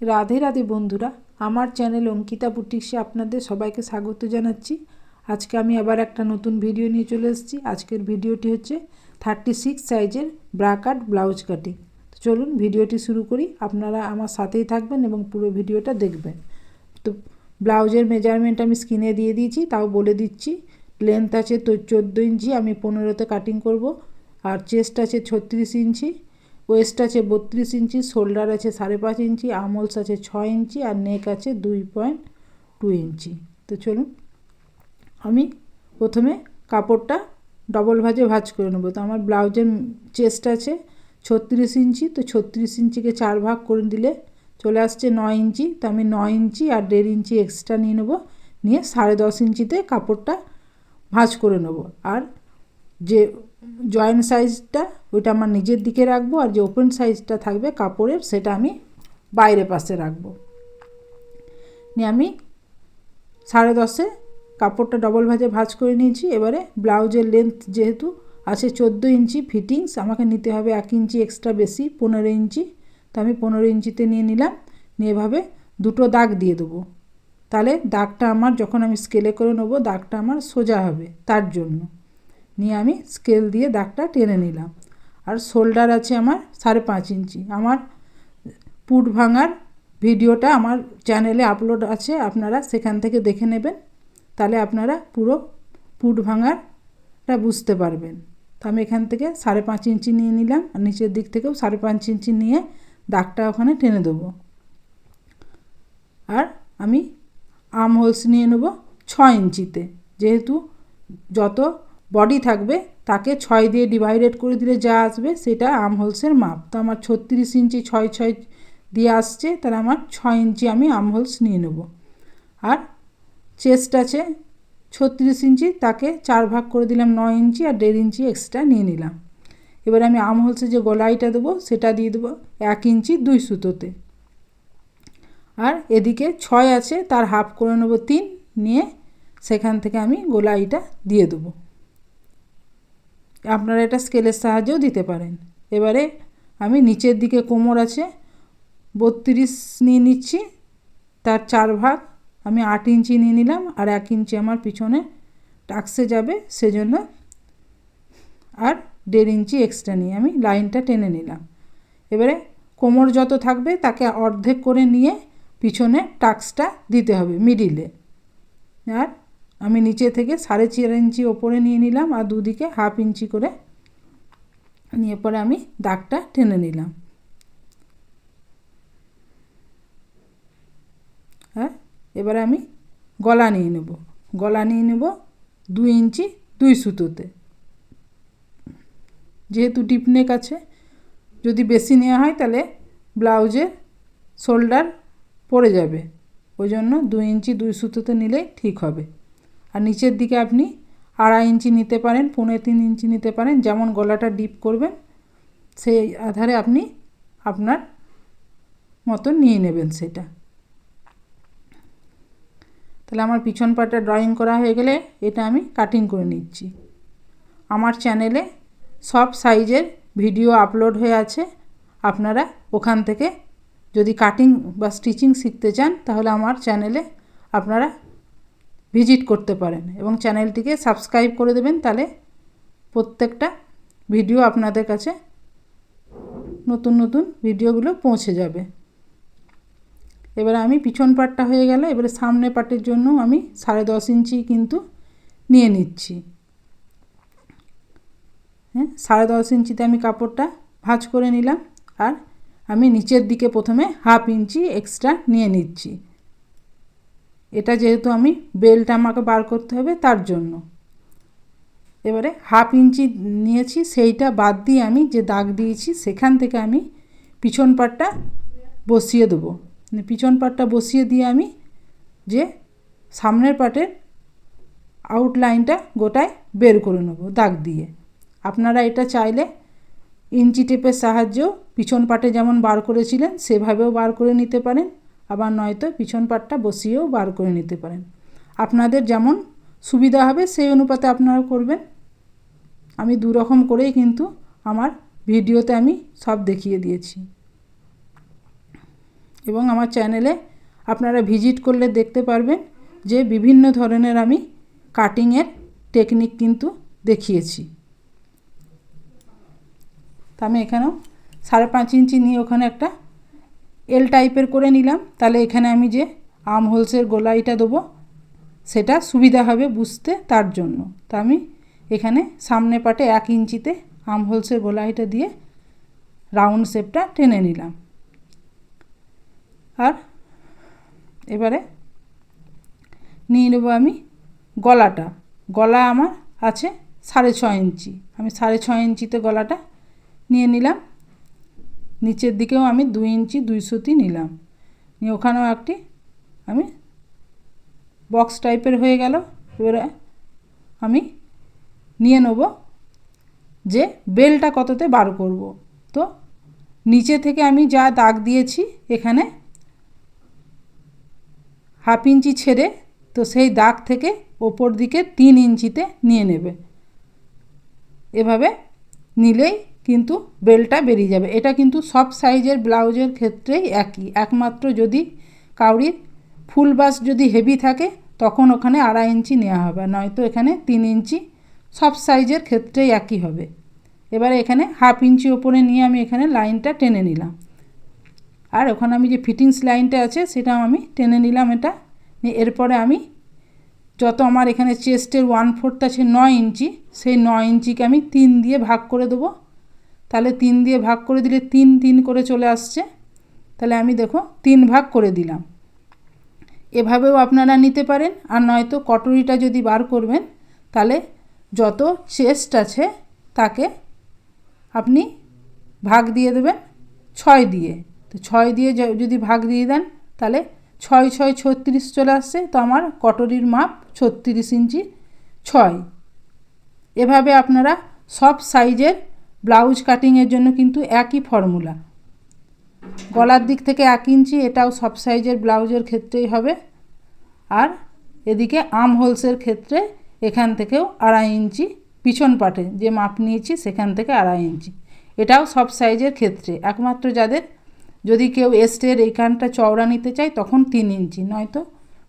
রাধে রাধে বন্ধুরা, আমার চ্যানেল অঙ্কিতা বুটিক্সে আপনাদের সবাইকে স্বাগত জানাচ্ছি। আজকে আমি আবার একটা নতুন ভিডিও নিয়ে চলে এসেছি। আজকের ভিডিওটি হচ্ছে থার্টি সিক্স সাইজের ব্রা কাট ব্লাউজ কাটিং। তো চলুন ভিডিওটি শুরু করি। আপনারা আমার সাথেই থাকবেন এবং পুরো ভিডিওটা দেখবেন। তো ব্লাউজের মেজারমেন্ট আমি স্ক্রিনে দিয়ে দিয়েছি, তাও বলে দিচ্ছি। লেন্থ আছে তো চোদ্দ ইঞ্চি, আমি পনেরোতে কাটিং করব। আর চেস্ট আছে ছত্রিশ ইঞ্চি। ওয়েস্ট আছে বত্রিশ ইঞ্চি শোল্ডার আছে সাড়ে পাঁচ ইঞ্চি আমলস আছে ছয় ইঞ্চি আর নেক আছে দুই পয়েন্ট টু ইঞ্চি। তো চলুন, আমি প্রথমে কাপড়টা ডবল ভাজে ভাজ করে নেব। তো আমার ব্লাউজের চেস্ট আছে ছত্রিশ ইঞ্চি, তো ছত্রিশ ইঞ্চিকে চার ভাগ করে দিলে চলে আসছে নয় ইঞ্চি। তো আমি নয় ইঞ্চি আর দেড় ইঞ্চি এক্সট্রা নিয়ে নেব, নিয়ে সাড়ে দশ ইঞ্চিতে কাপড়টা ভাঁজ করে নেব। আর যে জয়েন্ট সাইজটা ওইটা আমার নিজের দিকে রাখব আর যে ওপেন সাইজটা থাকবে কাপড়ের, সেটা আমি বাইরে পাশে রাখব। নিয়ে আমি সাড়ে দশে কাপড়টা ডবল ভাজে ভাজ করে নিয়েছি। এবারে ব্লাউজের লেন্থ যেহেতু আছে চোদ্দ ইঞ্চি ফিটিংস আমাকে নিতে হবে এক ইঞ্চি এক্সট্রা বেশি, পনেরো ইঞ্চি। তো আমি পনেরো ইঞ্চিতে নিয়ে নিলাম, নিয়ে এভাবে দুটো দাগ দিয়ে দেবো। তাহলে দাগটা আমার যখন আমি স্কেলে করে নেব, দাগটা আমার সোজা হবে তার জন্য। নিয়ে আমি স্কেল দিয়ে দাগটা টেনে নিলাম। আর শোল্ডার আছে আমার সাড়ে পাঁচ ইঞ্চি। আমার পুট ভাঙার ভিডিওটা আমার চ্যানেলে আপলোড আছে, আপনারা সেখান থেকে দেখে নেবেন। তাহলে আপনারা পুরো পুট ভাঙারটা বুঝতে পারবেন। তো আমি এখান থেকে সাড়ে পাঁচ ইঞ্চি নিয়ে নিলাম, আর নিচের দিক থেকেও সাড়ে পাঁচ ইঞ্চি নিয়ে দাগটা ওখানে টেনে দেবো। আর আমি আর্ম হোলস নিয়ে নেব ছ ইঞ্চিতে। যেহেতু যত বডি থাকবে, তাকে ছয় দিয়ে ডিভাইডেড করে দিলে যা আসবে সেটা আর্ম হোলসের মাপ। তো আমার ছত্রিশ ইঞ্চি ছয় ছয় দিয়ে আসছে, তাহলে আমার ছয় ইঞ্চি আমি আর্ম হোলস নিয়ে নেব। আর চেস্ট আছে, ছত্রিশ ইঞ্চি, তাকে চার ভাগ করে দিলাম নয় ইঞ্চি আর দেড় ইঞ্চি এক্সট্রা নিয়ে নিলাম। এবার আমি আর্ম হোলসে যে গলাইটা দেবো, সেটা দিয়ে দেবো এক ইঞ্চি দুই সুতোতে। আর এদিকে ছয় আছে, তার হাফ করে নেব তিন, নিয়ে সেখান থেকে আমি গোলাইটা দিয়ে দেবো। আপনারা এটা স্কেলের সাহায্যেও দিতে পারেন। এবারে আমি নিচের দিকে কোমর আছে, বত্রিশ নিয়ে নিচ্ছি, তার চার ভাগ আমি আট ইঞ্চি নিয়ে নিলাম আর এক ইঞ্চি আমার পিছনে টাক্সে যাবে, সেজন্য আর দেড় ইঞ্চি এক্সট্রা নিয়ে আমি লাইনটা টেনে নিলাম। এবারে কোমর যত থাকবে তাকে অর্ধেক করে নিয়ে পিছনে টাক্সটা দিতে হবে মিডিলে আর আমি নিচে থেকে সাড়ে চার ইঞ্চি ওপরে নিয়ে নিলাম আর দুদিকে হাফ ইঞ্চি করে নিয়ে পরে আমি দাগটা টেনে নিলাম। হ্যাঁ এবারে আমি গলা নিয়ে নেব। গলা নিয়ে নেব দুই ইঞ্চি দুই সুতোতে। যেহেতু ডিপনেক আছে, যদি বেশি নেওয়া হয় তাহলে ব্লাউজে শোল্ডার পড়ে যাবে। ওই জন্য দুই ইঞ্চি দুই সুতোতে নিলেই ঠিক হবে। আর নিচের দিকে আপনি আড়াই ইঞ্চি নিতে পারেন, পৌনে তিন ইঞ্চি নিতে পারেন, যেমন গলাটা ডিপ করবেন, সেই আধারে আপনি আপনার মতন নিয়ে নেবেন সেটা। তাহলে আমার পিছন পাটা ড্রয়িং করা হয়ে গেলে এটা আমি কাটিং করে নিচ্ছি। আমার চ্যানেলে সব সাইজের ভিডিও আপলোড হয়ে আছে, আপনারা ওখান থেকে যদি কাটিং বা স্টিচিং শিখতে চান, তাহলে আমার চ্যানেলে আপনারা ভিজিট করতে পারেন এবং চ্যানেলটিকে সাবস্ক্রাইব করে দেবেন, তাহলে প্রত্যেকটা ভিডিও আপনাদের কাছে নতুন নতুন ভিডিওগুলো পৌঁছে যাবে। এবারে আমি পিছন পাটটা হয়ে গেলে, এবারে সামনে পাটের জন্য আমি সাড়ে দশ ইঞ্চি কিন্তু নিয়ে নিচ্ছি। হ্যাঁ সাড়ে দশ ইঞ্চিতে আমি কাপড়টা ভাঁজ করে নিলাম আর আমি নিচের দিকে প্রথমে হাফ ইঞ্চি এক্সট্রা নিয়ে নিচ্ছি। এটা যেহেতু আমি বেলটা আমাকে বার করতে হবে, তার জন্য। এবারে হাফ ইঞ্চি নিয়েছি, সেইটা বাদ দিয়ে আমি যে দাগ দিয়েছি, সেখান থেকে আমি পিছন পাটটা বসিয়ে দেবো। মানে পিছন পাটটা বসিয়ে দিয়ে আমি যে সামনের পাটের আউটলাইনটা গোটায় বের করে নেব দাগ দিয়ে। আপনারা এটা চাইলে ইঞ্চি টেপের সাহায্যেও পিছন পাটে যেমন বার করেছিলেন, সেভাবেও বার করে নিতে পারেন। আবার নয়তো পিছন পাটটা বসিয়েও বার করে নিতে পারেন। আপনাদের যেমন সুবিধা হবে, সেই অনুপাতে আপনারা করবেন। আমি দু রকম করেই কিন্তু আমার ভিডিওতে আমি সব দেখিয়ে দিয়েছি। এবং আমার চ্যানেলে আপনারা ভিজিট করলে দেখতে পারবেন যে বিভিন্ন ধরনের আমি কাটিংয়ের টেকনিক কিন্তু দেখিয়েছি। তা আমি এখানেও সাড়ে পাঁচ ইঞ্চি নিয়ে ওখানে একটা এল টাইপের করে নিলাম। তাহলে এখানে আমি যে আম হোলসের গোলাইটা দেবো, সেটা সুবিধা হবে বুঝতে তার জন্য। তা আমি এখানে সামনে পাটে এক ইঞ্চিতে আম হোলসের গোলাইটা দিয়ে রাউন্ড শেপটা টেনে নিলাম। আর এবারে নিয়ে নেব আমি গলাটা। গলা আমার আছে সাড়ে ছ ইঞ্চি। আমি সাড়ে ছ ইঞ্চিতে গলাটা নিয়ে নিলাম। নিচের দিকেও আমি দুই ইঞ্চি দুই সুতি নিলাম। নিয়ে ওখানেও একটি আমি বক্স টাইপের হয়ে গেল। এবারে আমি নিয়ে নেব যে বেলটা কততে বার করব। তো নিচে থেকে আমি যা দাগ দিয়েছি এখানে হাফ ইঞ্চি ছেড়ে তো সেই দাগ থেকে ওপর দিকে তিন ইঞ্চিতে নিয়ে নেবে। এভাবে নিলেই কিন্তু বেলটা বেরিয়ে যাবে। এটা কিন্তু সব সাইজের ব্লাউজের ক্ষেত্রেই একই। একমাত্র যদি কাউরির ফুল বাস যদি হেভি থাকে, তখন ওখানে আড়াই ইঞ্চি নেওয়া হবে। নয়তো এখানে তিন ইঞ্চি সব সাইজের ক্ষেত্রেই একই হবে। এবারে এখানে হাফ ইঞ্চি ওপরে নিয়ে আমি এখানে লাইনটা টেনে নিলাম। আর ওখানে আমি যে ফিটিংস লাইনটা আছে, সেটাও আমি টেনে নিলাম এটা। এরপরে আমি যত আমার এখানে চেস্টের ওয়ান ফোর্থ আছে নয় ইঞ্চি, সেই নয় ইঞ্চিকে আমি তিন দিয়ে ভাগ করে দেবো। তাহলে তিন দিয়ে ভাগ করে দিলে তিন তিন করে চলে আসছে। তাহলে আমি দেখো তিন ভাগ করে দিলাম। এভাবেও আপনারা নিতে পারেন, আর নয়তো কটরিটা যদি বার করবেন, তাহলে যত চেস্ট আছে তাকে আপনি ভাগ দিয়ে দেবেন ছয় দিয়ে। তো ছয় দিয়ে যদি ভাগ দিয়ে দেন, তাহলে ছয় ছয়, ছত্রিশ চলে আসছে। তো আমার কটরির মাপ ছত্রিশ ইঞ্চি ছয়। এভাবে আপনারা সব সাইজের ব্লাউজ কাটিংয়ের জন্য কিন্তু একই ফর্মুলা গলার দিক থেকে এক ইঞ্চি, এটাও সব সাইজের ব্লাউজের ক্ষেত্রেই হবে। আর এদিকে আম হোলসের ক্ষেত্রে এখান থেকেও আড়াই ইঞ্চি, পিছন পাটে যে মাপ নিয়েছি সেখান থেকে আড়াই ইঞ্চি। এটাও সব সাইজের ক্ষেত্রে, একমাত্র যাদের যদি কেউ এস্টের এইখানটা চওড়া নিতে চায় তখন তিন ইঞ্চি, নয়তো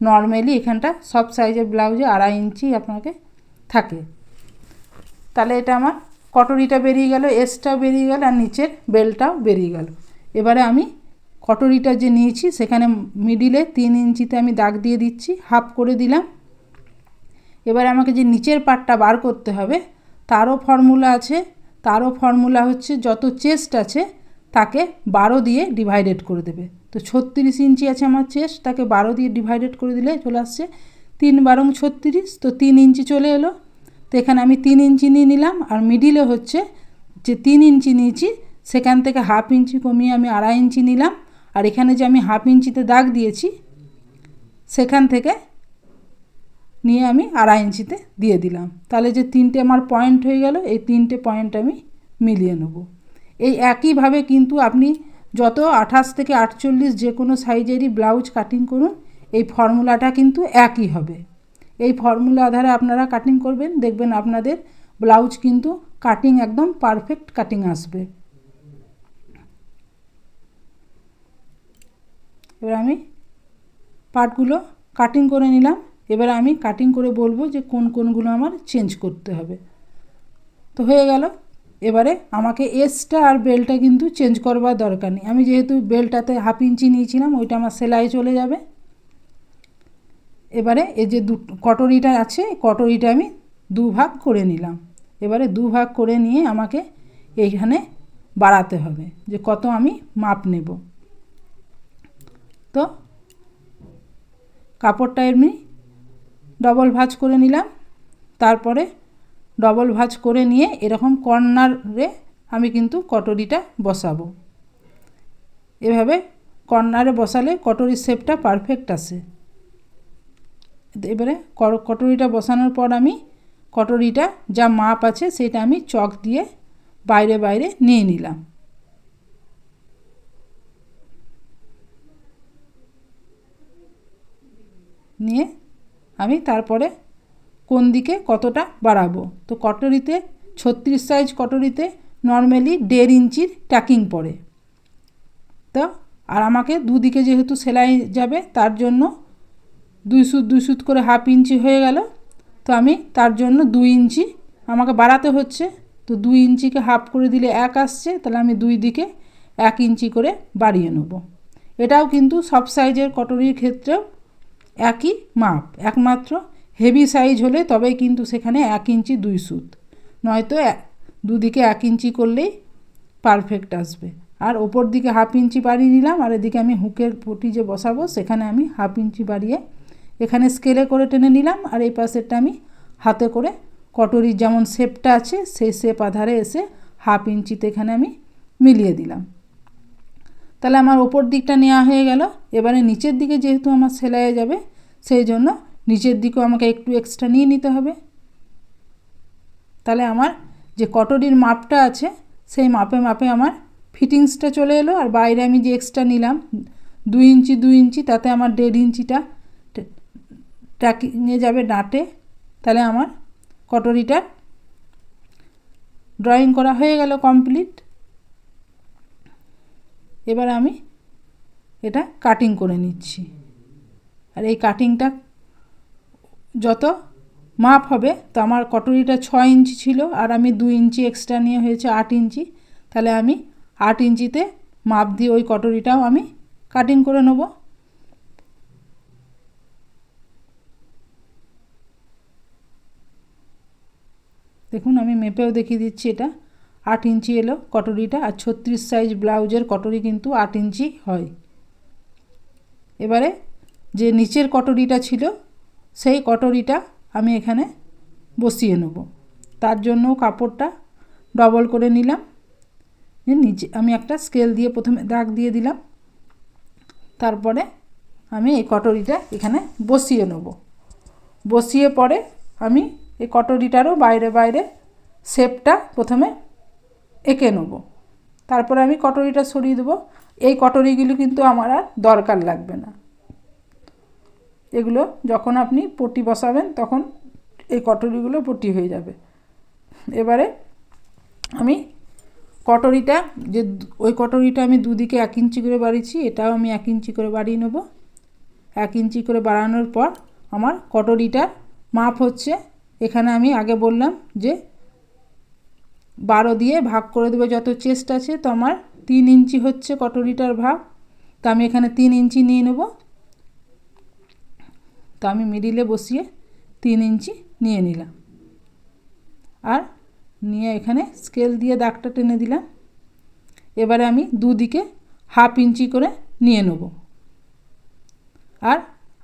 নর্মালি এখানটা সব সাইজের ব্লাউজে আড়াই ইঞ্চি আপনাকে থাকে। তাহলে এটা আমার কটরিটা বেরিয়ে গেল এসটাও বেরিয়ে গেল আর নিচের বেলটাও বেরিয়ে গেল। এবারে আমি কটরিটা যে নিয়েছি, সেখানে মিডিলে তিন ইঞ্চিতে আমি দাগ দিয়ে দিচ্ছি হাফ করে দিলাম। এবারে আমাকে যে নিচের পাটটা বার করতে হবে, তারও ফর্মুলা আছে। তারও ফর্মুলা হচ্ছে যত চেস্ট আছে, তাকে বারো দিয়ে ডিভাইডেড করে দেবে। তো ছত্রিশ ইঞ্চি আছে আমার চেস্ট তাকে বারো দিয়ে ডিভাইডেড করে দিলে চলে আসছে তিন বারং ছত্রিশ, তো তিন ইঞ্চি চলে এলো। তো এখানে আমি তিন ইঞ্চি নিয়ে নিলাম আর মিডিলে হচ্ছে যে তিন ইঞ্চি নিয়েছি, সেখান থেকে হাফ ইঞ্চি কমিয়ে আমি আড়াই ইঞ্চি নিলাম। আর এখানে যে আমি হাফ ইঞ্চিতে দাগ দিয়েছি, সেখান থেকে নিয়ে আমি আড়াই ইঞ্চিতে দিয়ে দিলাম। তাহলে যে তিনটে আমার পয়েন্ট হয়ে গেল, এই তিনটে পয়েন্ট আমি মিলিয়ে নেব। এই একইভাবে কিন্তু আপনি যত আঠাশ থেকে আটচল্লিশ যে কোনো সাইজেরই ব্লাউজ কাটিং করুন, এই ফর্মুলাটা কিন্তু একই হবে। এই ফর্মুলা আধারে আপনারা কাটিং করবেন, দেখবেন আপনাদের ব্লাউজ কিন্তু কাটিং একদম পারফেক্ট কাটিং আসবে। এবার আমি পার্টগুলো কাটিং করে নিলাম। এবার আমি কাটিং করে বলব যে কোন কোনগুলো আমার চেঞ্জ করতে হবে। তো হয়ে গেল। এবারে আমাকে এসটা আর বেলটা কিন্তু চেঞ্জ করবার দরকার নেই। আমি যেহেতু বেলটাতে হাফ ইঞ্চি নিয়েছিলাম, ওইটা আমার সেলাই চলে যাবে। এবারে এই যে দু, কটরিটা আছে কটরিটা আমি দু ভাগ করে নিলাম। এবারে দু ভাগ করে নিয়ে আমাকে এইখানে বাড়াতে হবে, যে কত আমি মাপ নেব। তো কাপড়টা এমনি ডবল ভাজ করে নিলাম। তারপরে ডবল ভাজ করে নিয়ে এরকম কর্নারে আমি কিন্তু কটরিটা বসাবো। এভাবে কর্নারে বসালে কটরির শেপটা পারফেক্ট আসে। এবারে কটরিটা বসানোর পর আমি কটরিটা যা মাপ আছে সেটা আমি চক দিয়ে বাইরে বাইরে নিয়ে নিলাম। নিয়ে আমি তারপরে কোন দিকে কতটা বাড়াবো? তো কটরিতে ছত্রিশ সাইজ কটরিতে নর্মালি দেড় ইঞ্চির ট্যাকিং পড়ে। তো আর আমাকে দুদিকে যেহেতু সেলাই যাবে, তার জন্য দুই সুত দুই সুত করে হাফ ইঞ্চি হয়ে গেল। তো আমি তার জন্য দুই ইঞ্চি, আমাকে বাড়াতে হচ্ছে। তো দুই ইঞ্চিকে হাফ করে দিলে এক আসছে, তাহলে আমি দুই দিকে এক ইঞ্চি করে বাড়িয়ে নেব। এটাও কিন্তু সব সাইজের কটরির ক্ষেত্রেও একই মাপ, একমাত্র হেভি সাইজ হলে তবেই কিন্তু সেখানে এক ইঞ্চি, দুই সুত। নয়তো দুদিকে এক ইঞ্চি করলেই পারফেক্ট আসবে। আর ওপর দিকে হাফ ইঞ্চি বাড়িয়ে নিলাম, আর এদিকে আমি হুকের পটি যে বসাবো, সেখানে আমি হাফ ইঞ্চি বাড়িয়ে এখানে স্কেলে করে টেনে নিলাম, আর এই পাশেরটা আমি হাতে করে কটরির যেমন শেপটা আছে, সেই শেপ আধারে এসে হাফ ইঞ্চিতে এখানে আমি মিলিয়ে দিলাম। তাহলে আমার ওপর দিকটা নেওয়া হয়ে গেল। এবারে নিচের দিকে যেহেতু আমার সেলাইয়ে যাবে, সেই জন্য নিচের দিকেও আমাকে একটু এক্সট্রা নিয়ে নিতে হবে। তাহলে আমার যে কটরির মাপটা আছে, সেই মাপে মাপে আমার ফিটিংসটা চলে এলো, আর বাইরে আমি যে এক্সট্রা নিলাম, দুই ইঞ্চি দুই ইঞ্চি, তাতে আমার দেড় ইঞ্চিটা ট্র্যাকিংয়ে যাবে ডাঁটে, তাহলে আমার কটরিটা ড্রয়িং করা হয়ে গেল কমপ্লিট এবার আমি এটা কাটিং করে নিচ্ছি। আর এই কাটিংটা যত মাপ হবে, তো আমার কটরিটা ছয় ইঞ্চি ছিল, আর আমি দুই ইঞ্চি এক্সট্রা নিয়ে হয়েছে আট ইঞ্চি। তাহলে আমি আট ইঞ্চিতে মাপ দিয়ে ওই কটরিটাও আমি কাটিং করে নেব। দেখুন, আমি মেপেও দেখিয়ে দিচ্ছি এটা। আট ইঞ্চি এলো কটরিটা আর ছত্রিশ সাইজ ব্লাউজের কটরি কিন্তু আট ইঞ্চি হয়। এবারে যে নিচের কটরিটা ছিল, সেই কটরিটা আমি এখানে বসিয়ে নেব। তার জন্য কাপড়টা ডবল করে নিলাম। নিচে আমি একটা স্কেল দিয়ে প্রথমে দাগ দিয়ে দিলাম। তারপরে আমি এই কটরিটা এখানে বসিয়ে নেব। বসিয়ে পরে আমি এই কটরিটারও বাইরে বাইরে শেপটা প্রথমে এঁকে নেব। তারপরে আমি কটরিটা সরিয়ে দেবো। এই কটরিগুলো কিন্তু আমার আর দরকার লাগবে না। এগুলো যখন আপনি পটি বসাবেন তখন এই কটরিগুলো পটি হয়ে যাবে। এবারে আমি কটরিটা যে ওই কটরিটা আমি দুদিকে এক ইঞ্চি করে বাড়িয়েছি, এটাও আমি এক ইঞ্চি করে বাড়িয়ে নেব। এক ইঞ্চি করে বাড়ানোর পর আমার কটরিটার মাপ হচ্ছে এখানে আমি আগে বললাম যে বারো দিয়ে ভাগ করে দেবো, যত চেস্ট আছে তো আমার তিন ইঞ্চি হচ্ছে কটরিটার ভাগ? তো আমি এখানে তিন ইঞ্চি নিয়ে নেব। তো আমি মিডিলে বসিয়ে তিন ইঞ্চি নিয়ে নিলাম। আর নিয়ে এখানে স্কেল দিয়ে দাগটা টেনে দিলাম। এবারে আমি দুদিকে হাফ ইঞ্চি করে নিয়ে নেব। আর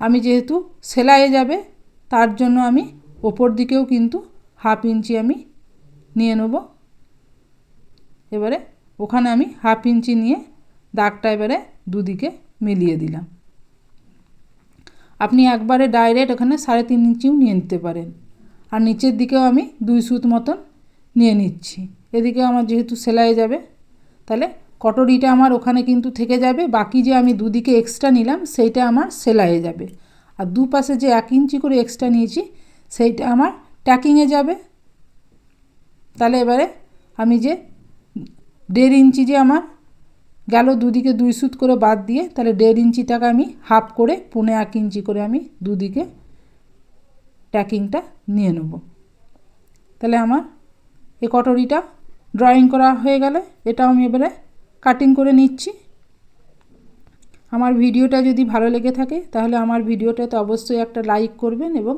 আমি যেহেতু সেলাইয়ে যাবে, তার জন্য আমি ওপর দিকেও কিন্তু হাফ ইঞ্চি আমি নিয়ে নেব। এবারে ওখানে আমি হাফ ইঞ্চি নিয়ে দাগটা এবারে দুদিকে মিলিয়ে দিলাম। আপনি একবারে ডাইরেক্ট ওখানে সাড়ে তিন ইঞ্চিও নিয়ে নিতে পারেন। আর নিচের দিকেও আমি দুই সুত মতন নিয়ে নিচ্ছি। এদিকে আমার যেহেতু সেলাই যাবে, তাহলে কটরিটা আমার ওখানে কিন্তু থেকে যাবে। বাকি যে আমি দুদিকে এক্সট্রা নিলাম, সেইটা আমার সেলাইয়ে যাবে। আর দুপাশে যে এক ইঞ্চি করে এক্সট্রা নিয়েছি সেইটা আমার ট্যাকিংয়ে যাবে। তাহলে এবারে আমি যে দেড় ইঞ্চি যে আমার গেল দুদিকে দুই সুত করে বাদ দিয়ে, তাহলে দেড় ইঞ্চিটাকে আমি হাফ করে, পুনে এক ইঞ্চি করে আমি দুদিকে ট্যাকিংটা নিয়ে নেব। তাহলে আমার এ কটরিটা ড্রয়িং করা হয়ে গেলে, এটাও আমি এবারে কাটিং করে নিচ্ছি। আমার ভিডিওটা যদি ভালো লেগে থাকে, তাহলে আমার ভিডিওটাতে অবশ্যই একটা লাইক করবেন এবং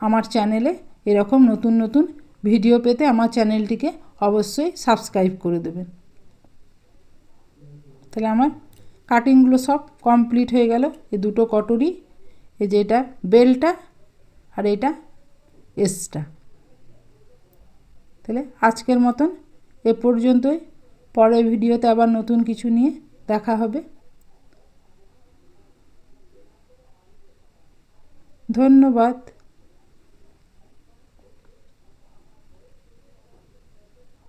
আমার চ্যানেলে এরকম নতুন নতুন ভিডিও পেতে আমার চ্যানেলটিকে অবশ্যই সাবস্ক্রাইব করে দেবেন। তাহলে আমার কাটিংগুলো সব কমপ্লিট হয়ে গেল। এই দুটো কটরি, এই যে এটা বেলটা আর এটা এসটা তাহলে আজকের মতন এ পর্যন্তই। পরের ভিডিওতে আবার নতুন কিছু নিয়ে দেখা হবে। ধন্যবাদ।